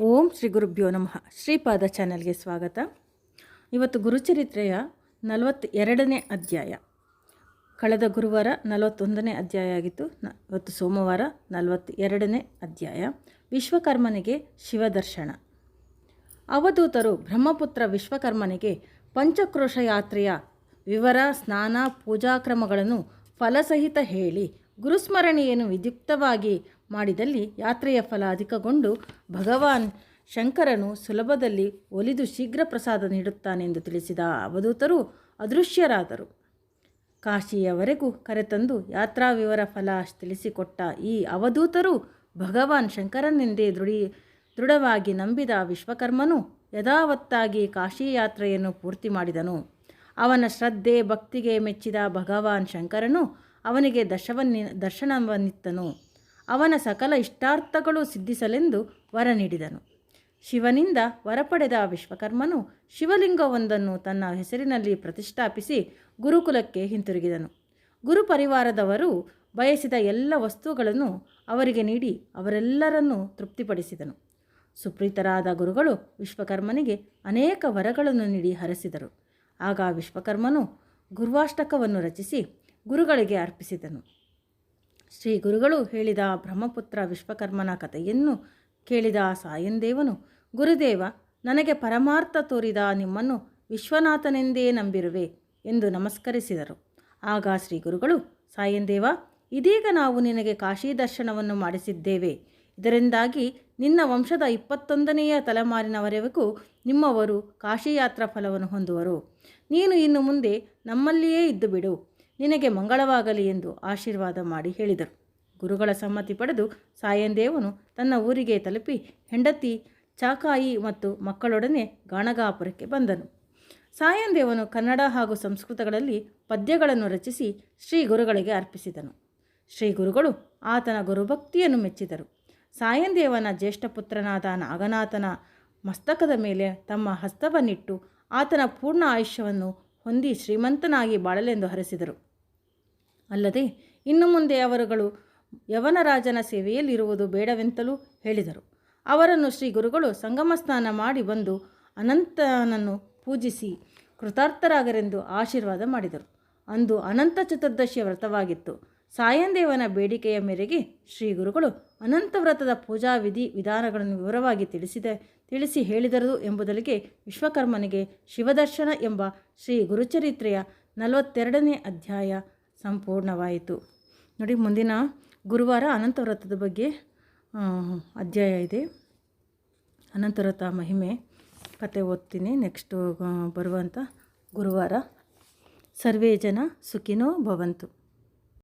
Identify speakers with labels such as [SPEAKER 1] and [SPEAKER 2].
[SPEAKER 1] ಓಂ ಶ್ರೀ ಗುರುಭ್ಯೋ ನಮಃ. ಶ್ರೀಪಾದ ಚಾನಲ್ಗೆ ಸ್ವಾಗತ. ಇವತ್ತು ಗುರುಚರಿತ್ರೆಯ ನಲವತ್ತೆರಡನೇ ಅಧ್ಯಾಯ. ಕಳೆದ ಗುರುವಾರ ನಲವತ್ತೊಂದನೇ ಅಧ್ಯಾಯ ಆಗಿತ್ತು. ನ, ಇವತ್ತು ಸೋಮವಾರ ನಲವತ್ತೆರಡನೇ ಅಧ್ಯಾಯ. ವಿಶ್ವಕರ್ಮನಿಗೆ ಶಿವದರ್ಶನ. ಅವಧೂತರು ಬ್ರಹ್ಮಪುತ್ರ ವಿಶ್ವಕರ್ಮನಿಗೆ ಪಂಚಕ್ರೋಶ ಯಾತ್ರೆಯ ವಿವರ, ಸ್ನಾನ, ಪೂಜಾಕ್ರಮಗಳನ್ನು ಫಲಸಹಿತ ಹೇಳಿ, ಗುರುಸ್ಮರಣೆಯನ್ನು ವಿದ್ಯುಕ್ತವಾಗಿ ಮಾಡಿದಲ್ಲಿ ಯಾತ್ರೆಯ ಫಲ ಅಧಿಕಗೊಂಡು ಭಗವಾನ್ ಶಂಕರನು ಸುಲಭದಲ್ಲಿ ಒಲಿದು ಶೀಘ್ರ ಪ್ರಸಾದ ನೀಡುತ್ತಾನೆಂದು ತಿಳಿಸಿದ ಅವಧೂತರು ಅದೃಶ್ಯರಾದರು. ಕಾಶಿಯವರೆಗೂ ಕರೆತಂದು ಯಾತ್ರಾ ವಿವರ ಫಲ ತಿಳಿಸಿಕೊಟ್ಟ ಈ ಅವಧೂತರು ಭಗವಾನ್ ಶಂಕರನೆಂದೇ ದೃಢೀ, ದೃಢವಾಗಿ ನಂಬಿದ ವಿಶ್ವಕರ್ಮನು ಯಥಾವತ್ತಾಗಿ ಕಾಶಿ ಯಾತ್ರೆಯನ್ನು ಪೂರ್ತಿ ಮಾಡಿದನು. ಅವನ ಶ್ರದ್ಧೆ ಭಕ್ತಿಗೆ ಮೆಚ್ಚಿದ ಭಗವಾನ್ ಶಂಕರನು ಅವನಿಗೆ ದಶವನ್ನಿ, ದರ್ಶನವನ್ನಿತ್ತನು. ಅವನ ಸಕಲ ಇಷ್ಟಾರ್ಥಗಳು ಸಿದ್ಧಿಸಲೆಂದು ವರ ನೀಡಿದನು. ಶಿವನಿಂದ ವರ ಪಡೆದ ವಿಶ್ವಕರ್ಮನು ಶಿವಲಿಂಗವೊಂದನ್ನು ತನ್ನ ಹೆಸರಿನಲ್ಲಿ ಪ್ರತಿಷ್ಠಾಪಿಸಿ ಗುರುಕುಲಕ್ಕೆ ಹಿಂತಿರುಗಿದನು. ಗುರು ಪರಿವಾರದವರು ಬಯಸಿದ ಎಲ್ಲ ವಸ್ತುಗಳನ್ನು ಅವರಿಗೆ ನೀಡಿ ಅವರೆಲ್ಲರನ್ನೂ ತೃಪ್ತಿಪಡಿಸಿದನು. ಸುಪ್ರೀತರಾದ ಗುರುಗಳು ವಿಶ್ವಕರ್ಮನಿಗೆ ಅನೇಕ ವರಗಳನ್ನು ನೀಡಿ ಹರಸಿದರು. ಆಗ ವಿಶ್ವಕರ್ಮನು ಗುರ್ವಾಷ್ಟಕವನ್ನು ರಚಿಸಿ ಗುರುಗಳಿಗೆ ಅರ್ಪಿಸಿದನು. ಶ್ರೀ ಗುರುಗಳು ಹೇಳಿದ ಬ್ರಹ್ಮಪುತ್ರ ವಿಶ್ವಕರ್ಮನ ಕಥೆಯನ್ನು ಕೇಳಿದ ಸಾಯಂದೇವನು, ಗುರುದೇವ, ನನಗೆ ಪರಮಾರ್ಥ ತೋರಿದ ನಿಮ್ಮನ್ನು ವಿಶ್ವನಾಥನೆಂದೇ ನಂಬಿರುವೆ ಎಂದು ನಮಸ್ಕರಿಸಿದರು. ಆಗ ಶ್ರೀ ಗುರುಗಳು, ಸಾಯಂದೇವ, ಇದೀಗ ನಾವು ನಿನಗೆ ಕಾಶಿ ದರ್ಶನವನ್ನು ಮಾಡಿಸಿದ್ದೇವೆ. ಇದರಿಂದಾಗಿ ನಿನ್ನ ವಂಶದ ಇಪ್ಪತ್ತೊಂದನೆಯ ತಲೆಮಾರಿನವರೆಗೂ ನಿಮ್ಮವರು ಕಾಶಿಯಾತ್ರ ಫಲವನ್ನು ಹೊಂದುವರು. ನೀನು ಇನ್ನು ಮುಂದೆ ನಮ್ಮಲ್ಲಿಯೇ ಇದ್ದು ಬಿಡು ನಿನಗೆ ಮಂಗಳವಾಗಲಿ ಎಂದು ಆಶೀರ್ವಾದ ಮಾಡಿ ಹೇಳಿದರು. ಗುರುಗಳ ಸಮ್ಮತಿ ಪಡೆದು ಸಾಯಂದೇವನು ತನ್ನ ಊರಿಗೆ ತಲುಪಿ ಹೆಂಡತಿ, ಚಾಕಾಯಿ ಮತ್ತು ಮಕ್ಕಳೊಡನೆ ಗಾಣಗಾಪುರಕ್ಕೆ ಬಂದನು. ಸಾಯಂದೇವನು ಕನ್ನಡ ಹಾಗೂ ಸಂಸ್ಕೃತಗಳಲ್ಲಿ ಪದ್ಯಗಳನ್ನು ರಚಿಸಿ ಶ್ರೀ ಗುರುಗಳಿಗೆ ಅರ್ಪಿಸಿದನು. ಶ್ರೀ ಗುರುಗಳು ಆತನ ಗುರುಭಕ್ತಿಯನ್ನು ಮೆಚ್ಚಿದರು. ಸಾಯಂದೇವನ ಜ್ಯೇಷ್ಠ ಪುತ್ರನಾದ ನಾಗನಾಥನ ಮಸ್ತಕದ ಮೇಲೆ ತಮ್ಮ ಹಸ್ತವನ್ನಿಟ್ಟು ಆತನ ಪೂರ್ಣ ಆಯುಷ್ಯವನ್ನು ಹೊಂದಿ ಶ್ರೀಮಂತನಾಗಿ ಬಾಳಲೆಂದು ಹರಸಿದರು. ಅಲ್ಲದೆ ಇನ್ನು ಮುಂದೆ ಅವರುಗಳು ಯವನರಾಜನ ಸೇವೆಯಲ್ಲಿರುವುದು ಬೇಡವೆಂತಲೂ ಹೇಳಿದರು. ಅವರನ್ನು ಶ್ರೀ ಗುರುಗಳು ಸಂಗಮ ಸ್ನಾನ ಮಾಡಿ ಬಂದು ಅನಂತನನ್ನು ಪೂಜಿಸಿ ಕೃತಾರ್ಥರಾಗರೆಂದು ಆಶೀರ್ವಾದ ಮಾಡಿದರು. ಅಂದು ಅನಂತ ಚತುರ್ದಶಿಯ ವ್ರತವಾಗಿತ್ತು. ಸಾಯಂದೇವನ ಬೇಡಿಕೆಯ ಮೇರೆಗೆ ಶ್ರೀ ಗುರುಗಳು ಅನಂತ ವ್ರತದ ಪೂಜಾ ವಿಧಿ ವಿಧಾನಗಳನ್ನು ವಿವರವಾಗಿ ತಿಳಿಸಿದ ತಿಳಿಸಿ ಹೇಳಿದರು ಎಂಬುದರಿಗೆ ವಿಶ್ವಕರ್ಮನಿಗೆ ಶಿವದರ್ಶನ ಎಂಬ ಶ್ರೀ ಗುರುಚರಿತ್ರೆಯ ನಲವತ್ತೆರಡನೇ ಅಧ್ಯಾಯ ಸಂಪೂರ್ಣವಾಯಿತು. ನೋಡಿ, ಮುಂದಿನ ಗುರುವಾರ ಅನಂತ ವ್ರತದ ಬಗ್ಗೆ ಅಧ್ಯಾಯ ಇದೆ. ಅನಂತ ವ್ರತ ಮಹಿಮೆ ಕತೆ ಓದ್ತೀನಿ. ನೆಕ್ಸ್ಟು ಬರುವಂಥ ಗುರುವಾರ. ಸರ್ವೇ ಜನ ಸುಖಿನೋ ಭವಂತು.